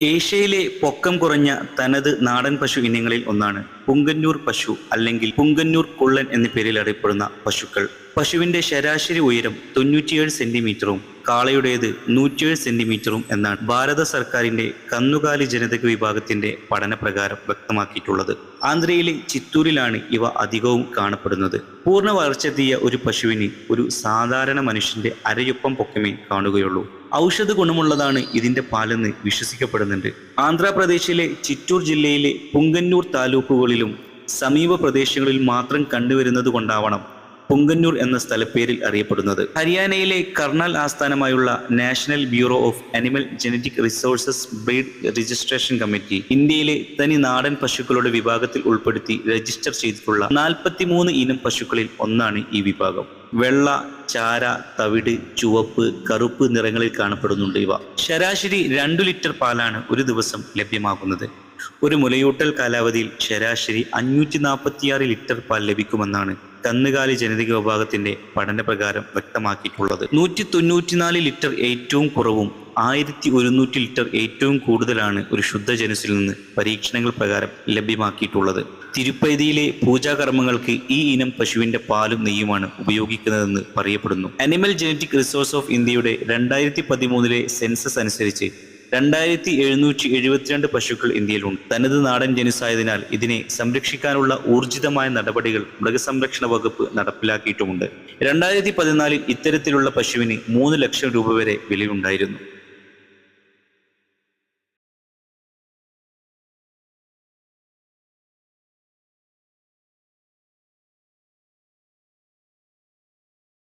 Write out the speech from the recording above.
ഏഷ്യയിലെ പൊക്കം കുറഞ്ഞ തനത് നാടൻ പശു ഇനങ്ങളിൽ ഒന്നാണ് പുങ്കന്നൂർ പശു അല്ലെങ്കിൽ പുങ്കന്നൂർ കുള്ളൻ എന്ന പേരിൽ അറിയപ്പെടുന്ന പശുക്കൾ. പശുവിന്റെ ശരാശരി ഉയരം തൊണ്ണൂറ്റിയേഴ് സെന്റിമീറ്ററും കാളയുടേത് നൂറ്റിയേഴ് സെന്റിമീറ്ററും എന്നാണ് ഭാരത സർക്കാരിന്റെ കന്നുകാലി ജനിതക വിഭാഗത്തിന്റെ പഠനപ്രകാരം വ്യക്തമാക്കിയിട്ടുള്ളത്. ആന്ധ്രയിലെ ചിത്തൂരിലാണ് ഇവ അധികവും കാണപ്പെടുന്നത്. പൂർണ വളർച്ചെത്തിയ ഒരു പശുവിന് ഒരു സാധാരണ മനുഷ്യന്റെ അരയൊപ്പം പൊക്കമേ കാണുകയുള്ളൂ. ഔഷധ ഗുണമുള്ളതാണ് ഇതിന്റെ പാലെന്ന് വിശ്വസിക്കപ്പെടുന്നുണ്ട്. ആന്ധ്രാപ്രദേശിലെ ചിറ്റൂർ ജില്ലയിലെ പുങ്കന്നൂർ താലൂക്കുകളിലും സമീപ പ്രദേശങ്ങളിൽ മാത്രം കണ്ടുവരുന്നത് കൊണ്ടാവണം പുങ്കന്നൂർ എന്ന സ്ഥലപ്പേരിൽ അറിയപ്പെടുന്നത്. ഹരിയാനയിലെ കർണാൽ ആസ്ഥാനമായുള്ള national bureau of animal genetic resources breed registration committee ഇന്ത്യയിലെ തനി നാടൻ പശുക്കളുടെ വിഭാഗത്തിൽ ഉൾപ്പെടുത്തി രജിസ്റ്റർ ചെയ്തിട്ടുള്ള നാൽപ്പത്തിമൂന്ന് ഇനം പശുക്കളിൽ ഒന്നാണ് ഈ വിഭാഗം. വെള്ള ചാര തവിട് ചുവപ്പ് കറുപ്പ് നിറങ്ങളിൽ കാണപ്പെടുന്നുണ്ട് ഇവ. ശരാശരി രണ്ടു ലിറ്റർ പാലാണ് ഒരു ദിവസം ലഭ്യമാകുന്നത്. ഒരു മുലയൂട്ടൽ കാലാവധിയിൽ ശരാശരി അഞ്ഞൂറ്റി നാൽപ്പത്തിയാറ് ലിറ്റർ പാൽ ലഭിക്കുമെന്നാണ് കന്നുകാലി ജനിതക വിഭാഗത്തിന്റെ പഠനപ്രകാരം വ്യക്തമാക്കിയിട്ടുള്ളത്. നൂറ്റി തൊണ്ണൂറ്റിനാല് ലിറ്റർ ഏറ്റവും കുറവും ആയിരത്തി ഒരുന്നൂറ്റി ലിറ്റർ ഏറ്റവും കൂടുതലാണ് ഒരു ശുദ്ധ ജനസിൽ നിന്ന് പരീക്ഷണങ്ങൾ പ്രകാരം ലഭ്യമാക്കിയിട്ടുള്ളത്. തിരുപ്പതിയിലെ പൂജാകർമ്മങ്ങൾക്ക് ഈ ഇനം പശുവിന്റെ പാലും നെയ്യുമാണ് ഉപയോഗിക്കുന്നതെന്ന് പറയപ്പെടുന്നു. അനിമൽ ജനറ്റിക് റിസോഴ്സ് ഓഫ് ഇന്ത്യയുടെ രണ്ടായിരത്തി പതിമൂന്നിലെ സെൻസസ് അനുസരിച്ച് രണ്ടായിരത്തി എഴുന്നൂറ്റി എഴുപത്തിരണ്ട് പശുക്കൾ ഇന്ത്യയിലുണ്ട്. തനത് നാടൻ ജനുസായതിനാൽ ഇതിനെ സംരക്ഷിക്കാനുള്ള ഊർജിതമായ നടപടികൾ മൃഗസംരക്ഷണ വകുപ്പ് നടപ്പിലാക്കിയിട്ടുമുണ്ട്. രണ്ടായിരത്തി പതിനാലിൽ ഇത്തരത്തിലുള്ള പശുവിന് മൂന്ന് ലക്ഷം രൂപ വരെ വിലയുണ്ടായിരുന്നു.